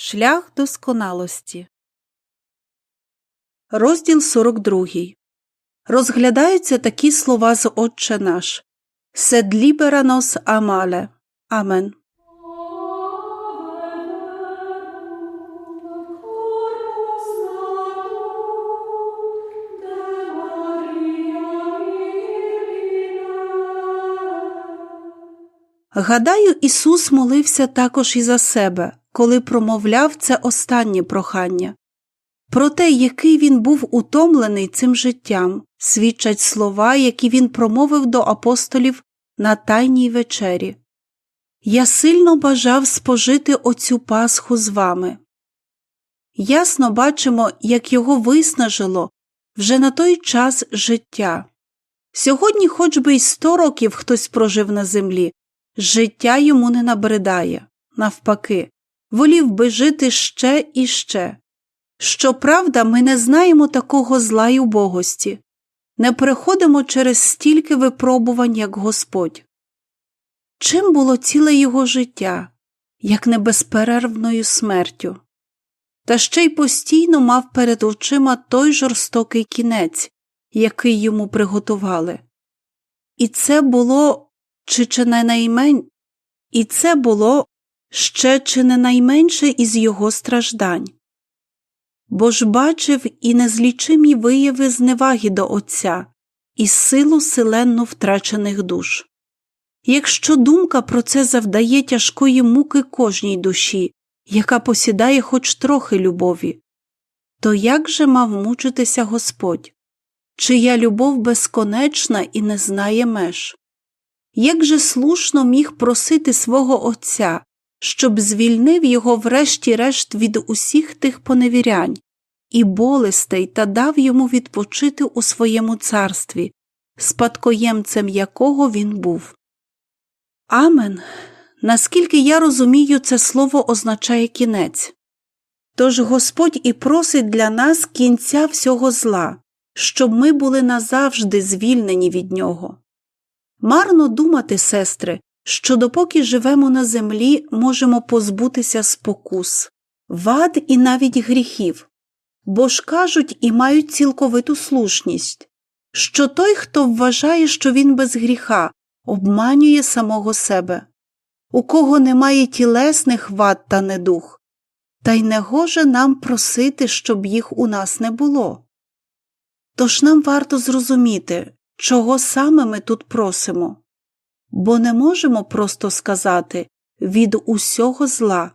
Шлях досконалості. Розділ 42. Розглядаються такі слова з Отче наш. Сед ліберанос амале. Амен. Гадаю, Ісус молився також і за себе, коли промовляв це останнє прохання. Про те, який він був утомлений цим життям, свідчать слова, які він промовив до апостолів на Тайній вечері. Я сильно бажав спожити оцю Пасху з вами. Ясно бачимо, як його виснажило вже на той час життя. Сьогодні, хоч би й сто років хтось прожив на землі, життя йому не набридає, навпаки, волів би жити ще і ще. Щоправда, ми не знаємо такого зла й убогості, не переходимо через стільки випробувань, як Господь. Чим було ціле його життя, як не безперервною смертю? Та ще й постійно мав перед очима той жорстокий кінець, який йому приготували. І це було чи чи не наймен... і це було ще чи не найменше із його страждань. Бо ж бачив і незлічимі вияви зневаги до Отця і силу силенну втрачених душ. Якщо думка про це завдає тяжкої муки кожній душі, яка посідає хоч трохи любові, то як же мав мучитися Господь? Чия любов безконечна і не знає меж? Як же слушно міг просити свого Отця, щоб звільнив його врешті-решт від усіх тих поневірянь і болестей та дав йому відпочити у своєму царстві, спадкоємцем якого він був. Амен. Наскільки я розумію, це слово означає кінець. Тож Господь і просить для нас кінця всього зла, щоб ми були назавжди звільнені від нього. Марно думати, сестри, що допоки живемо на землі, можемо позбутися спокус, вад і навіть гріхів, бо ж кажуть і мають цілковиту слушність, що той, хто вважає, що він без гріха, обманює самого себе, у кого немає тілесних вад та недух, та й не гоже нам просити, щоб їх у нас не було. Тож нам варто зрозуміти, чого саме ми тут просимо, бо не можемо просто сказати від усього зла,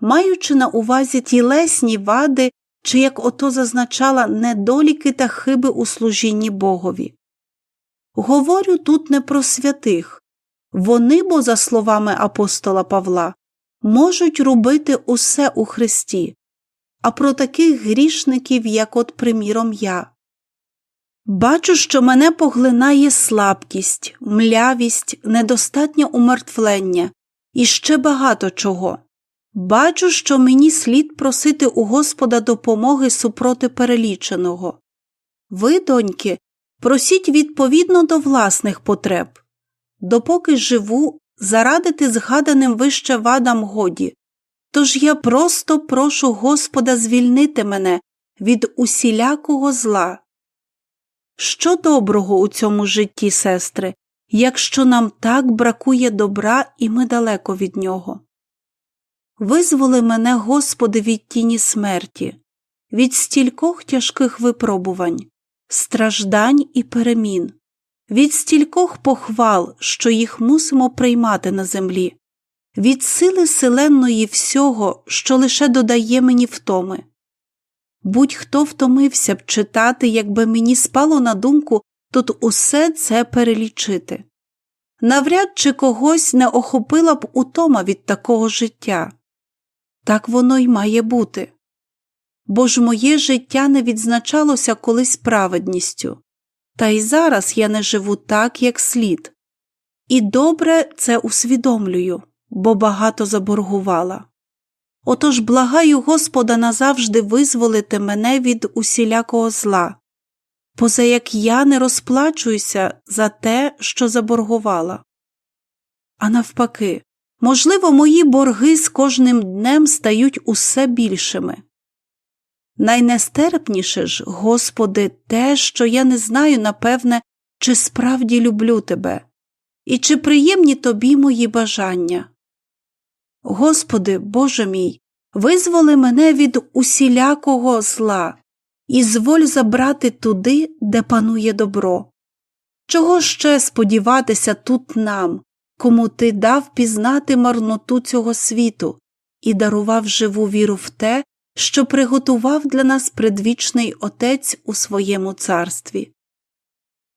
маючи на увазі тілесні вади чи, як ото зазначала, недоліки та хиби у служінні Богові. Говорю тут не про святих вони, бо, за словами апостола Павла, можуть робити усе у Христі, а про таких грішників, як от, приміром, я. Бачу, що мене поглинає слабкість, млявість, недостатнє умертвлення і ще багато чого. Бачу, що мені слід просити у Господа допомоги супроти переліченого. Ви, доньки, просіть відповідно до власних потреб. Допоки живу, зарадити згаданим вище вадам годі. Тож я просто прошу Господа звільнити мене від усілякого зла. Що доброго у цьому житті, сестри, якщо нам так бракує добра і ми далеко від нього? Визволи мене, Господи, від тіні смерті, від стількох тяжких випробувань, страждань і перемін, від стількох похвал, що їх мусимо приймати на землі, від сили селенної всього, що лише додає мені втоми. Будь-хто втомився б читати, якби мені спало на думку тут усе це перелічити. Навряд чи когось не охопила б утома від такого життя. Так воно й має бути. Бо ж моє життя не відзначалося колись праведністю, та й зараз я не живу так, як слід. І добре це усвідомлюю, бо багато заборгувала. Отож благаю Господа назавжди визволити мене від усілякого зла, поза як я не розплачуюся за те, що заборгувала. А навпаки, Можливо, мої борги з кожним днем стають усе більшими. Найнестерпніше ж, Господи, те, що я не знаю, напевне, чи справді люблю Тебе, і чи приємні Тобі мої бажання. Господи, Боже мій, визволи мене від усілякого зла і зволь забрати туди, де панує добро. Чого ще сподіватися тут нам, кому ти дав пізнати марноту цього світу і дарував живу віру в те, що приготував для нас предвічний Отець у своєму царстві.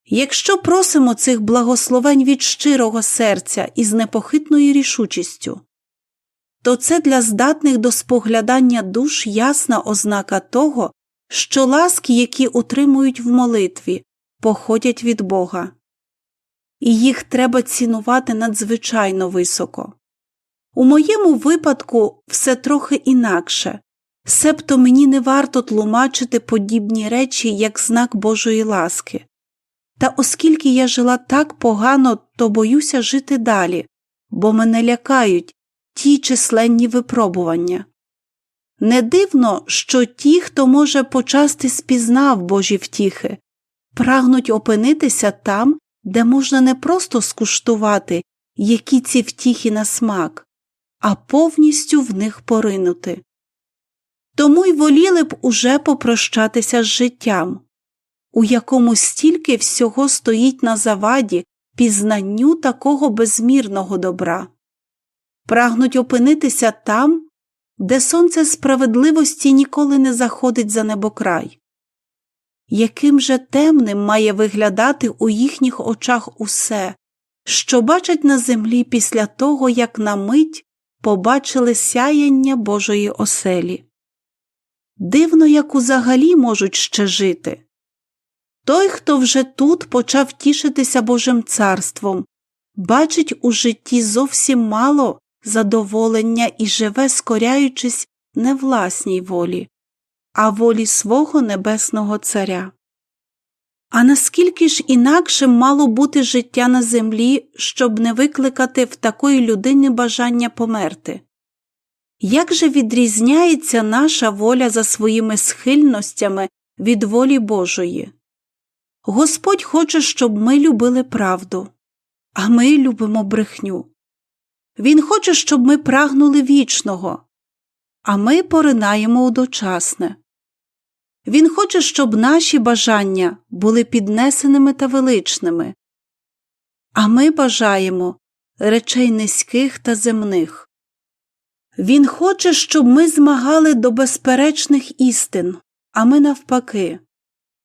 Якщо просимо цих благословень від щирого серця і з непохитною рішучістю, то це для здатних до споглядання душ ясна ознака того, що ласки, які утримують в молитві, походять від Бога, і їх треба цінувати надзвичайно високо. У моєму випадку все трохи інакше, себто мені не варто тлумачити подібні речі як знак Божої ласки. Та оскільки я жила так погано, то боюся жити далі, бо мене лякають ті численні випробування. Не дивно, що ті, хто може почасти спізнав Божі втіхи, прагнуть опинитися там, де можна не просто скуштувати, які ці втіхи на смак, а повністю в них поринути. Тому й воліли б уже попрощатися з життям, у якому стільки всього стоїть на заваді пізнанню такого безмірного добра, прагнуть опинитися там, де сонце справедливості ніколи не заходить за небокрай. Яким же темним має виглядати у їхніх очах усе, що бачать на землі після того, як на мить побачили сяяння Божої оселі. Дивно, як узагалі можуть ще жити. Той, хто вже тут почав тішитися Божим царством, бачить у житті зовсім мало задоволення і живе, скоряючись не власній волі, а волі свого небесного царя. А наскільки ж інакшим мало бути життя на землі, щоб не викликати в такої людини бажання померти? Як же відрізняється наша воля за своїми схильностями від волі Божої? Господь хоче, щоб ми любили правду, а ми любимо брехню. Він хоче, щоб ми прагнули вічного, а ми поринаємо у дочасне. Він хоче, щоб наші бажання були піднесеними та величними, а ми бажаємо речей низьких та земних. Він хоче, щоб ми змагали до безперечних істин, а ми навпаки,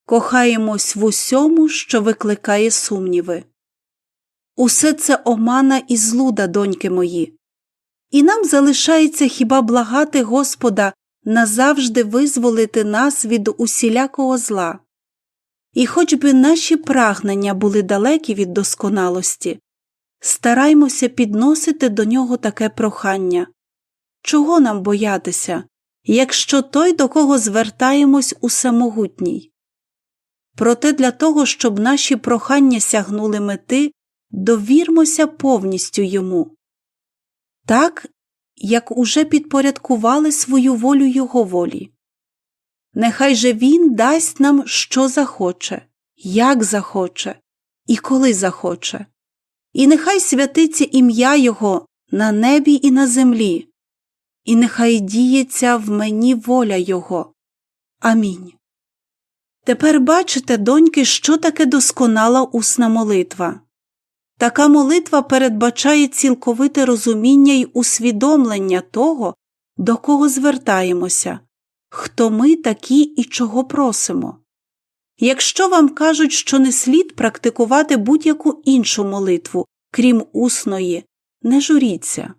кохаємось в усьому, що викликає сумніви. Усе це омана і злуда, доньки мої, і нам залишається хіба благати Господа назавжди визволити нас від усілякого зла. І хоч би наші прагнення були далекі від досконалості, стараймося підносити до нього таке прохання чого нам боятися, якщо той, до кого звертаємось, усемогутній? Проте для того, щоб наші прохання сягнули мети, довірмося повністю йому. Так, як уже підпорядкували свою волю його волі. Нехай же він дасть нам, що захоче, як захоче і коли захоче, і нехай святиться ім'я Його на небі і на землі, і нехай діється в мені воля Його. Амінь. Тепер бачите, доньки, що таке досконала усна молитва. Така молитва передбачає цілковите розуміння й усвідомлення того, до кого звертаємося, хто ми такі і чого просимо. Якщо вам кажуть, що не слід практикувати будь-яку іншу молитву, крім усної, не журіться,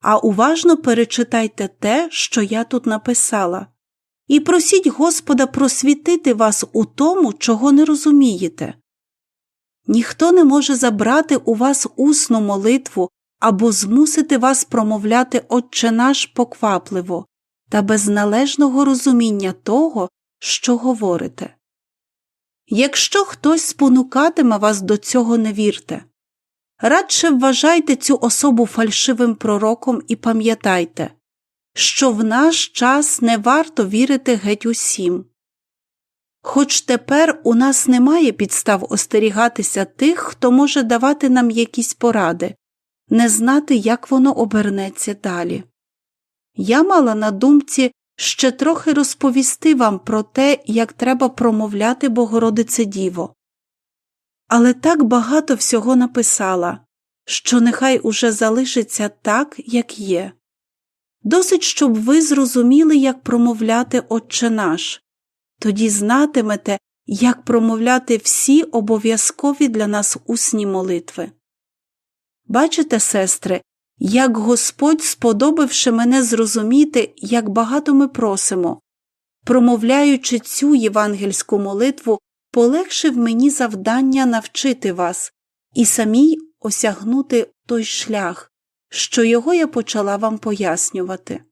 а уважно перечитайте те, що я тут написала, і просіть Господа просвітити вас у тому, чого не розумієте. Ніхто не може забрати у вас усну молитву або змусити вас промовляти Отче наш поквапливо та без належного розуміння того, що говорите. Якщо хтось спонукатиме вас до цього не вірте, радше вважайте цю особу фальшивим пророком і пам'ятайте, що в наш час не варто вірити геть усім. Хоч тепер у нас немає підстав остерігатися тих, хто може давати нам якісь поради, не знати, як воно обернеться далі. Я мала на думці ще трохи розповісти вам про те, як треба промовляти Богородице Діво. Але так багато всього написала, що нехай уже залишиться так, як є. Досить, щоб ви зрозуміли, як промовляти Отче наш, тоді знатимете, як промовляти всі обов'язкові для нас усні молитви. Бачите, сестри, як Господь, сподобавши мене зрозуміти, як багато ми просимо, промовляючи цю євангельську молитву, полегшив мені завдання навчити вас і самій осягнути той шлях, що його я почала вам пояснювати.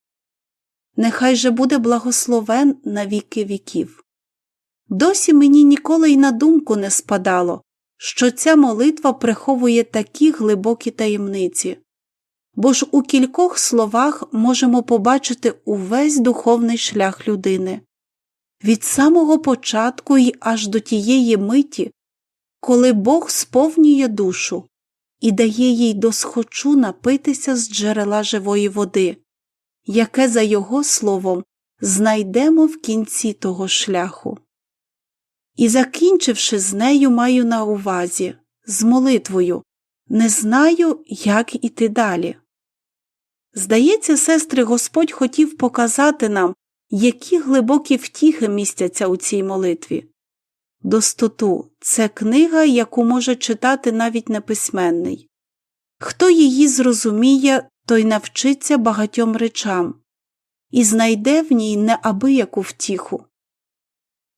Нехай же буде благословен на віки віків. Досі мені ніколи й на думку не спадало, що ця молитва приховує такі глибокі таємниці, бо ж у кількох словах можемо побачити увесь духовний шлях людини. Від самого початку й аж до тієї миті, коли Бог сповнює душу і дає їй досхочу напитися з джерела живої води, яке, за його словом, знайдемо в кінці того шляху. І, закінчивши з нею, маю на увазі, з молитвою, не знаю, як іти далі. Здається, сестри, Господь хотів показати нам, які глибокі втіхи містяться у цій молитві. Достоту це книга, яку може читати навіть неписьменний. Хто її зрозуміє, той навчиться багатьом речам і знайде в ній неабияку втіху.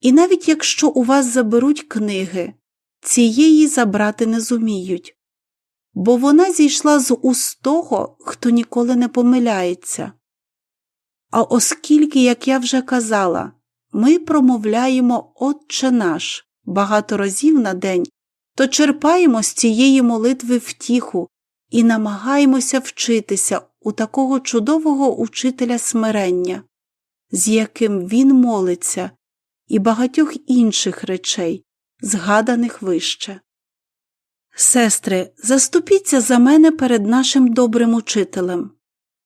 І навіть якщо у вас заберуть книги, цієї забрати не зуміють, бо вона зійшла з уст того, хто ніколи не помиляється. А оскільки, як я вже казала, ми промовляємо Отче наш багато разів на день, то черпаємо з цієї молитви втіху і намагаємося вчитися у такого чудового учителя смирення, з яким він молиться, і багатьох інших речей, згаданих вище. Сестри, заступіться за мене перед нашим добрим учителем.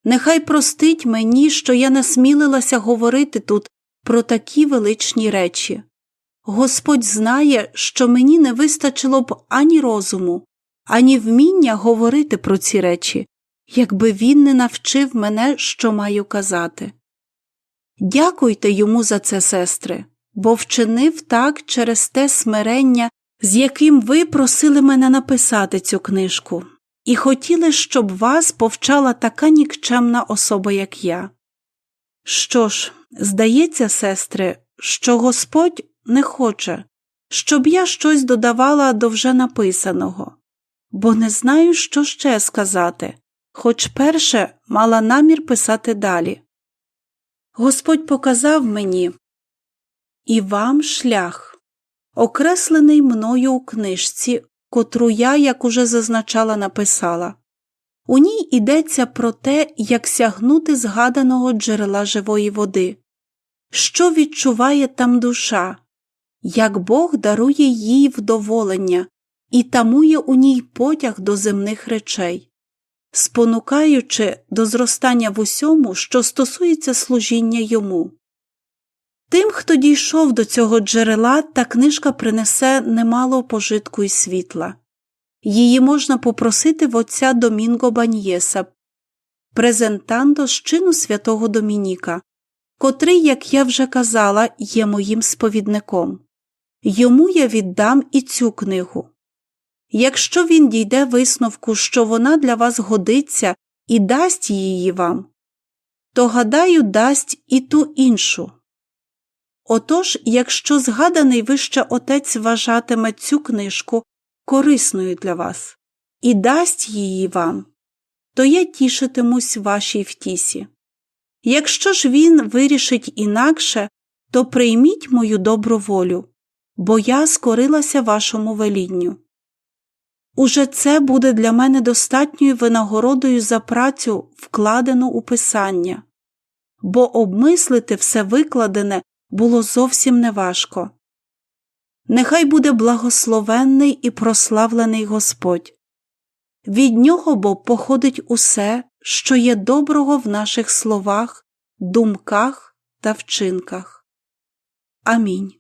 Нехай простить мені, що я насмілилася говорити тут про такі величні речі. Господь знає, що мені не вистачило б ані розуму, ані вміння говорити про ці речі, якби він не навчив мене, що маю казати. Дякуйте йому за це, сестри, бо вчинив так через те смирення, з яким ви просили мене написати цю книжку, і хотіли, щоб вас повчала така нікчемна особа, як я. Що ж, здається, сестри, що Господь не хоче, щоб я щось додавала до вже написаного, бо не знаю, що ще сказати, хоч перше мала намір писати далі. Господь показав мені і вам шлях, окреслений мною у книжці, котру я, як уже зазначала, написала. У ній йдеться про те, як сягнути згаданого джерела живої води, що відчуває там душа, як Бог дарує їй вдоволення і тамує у ній потяг до земних речей, спонукаючи до зростання в усьому, що стосується служіння йому. Тим, хто дійшов до цього джерела, та книжка принесе немало пожитку і світла. Її можна попросити в отця Домінго Баньєса, презентандо з чину святого Домініка, котрий, як я вже казала, є моїм сповідником. Йому я віддам і цю книгу. Якщо він дійде висновку, що вона для вас годиться і дасть її вам, то, гадаю, дасть і ту іншу. Отож, якщо згаданий вище отець вважатиме цю книжку корисною для вас і дасть її вам, то я тішитимусь вашій втісі. Якщо ж він вирішить інакше, то прийміть мою добру волю, бо я скорилася вашому велінню. Уже це буде для мене достатньою винагородою за працю, вкладену у писання, бо обмислити все викладене було зовсім неважко. Нехай буде благословенний і прославлений Господь. Від нього бо походить усе, що є доброго в наших словах, думках та вчинках. Амінь.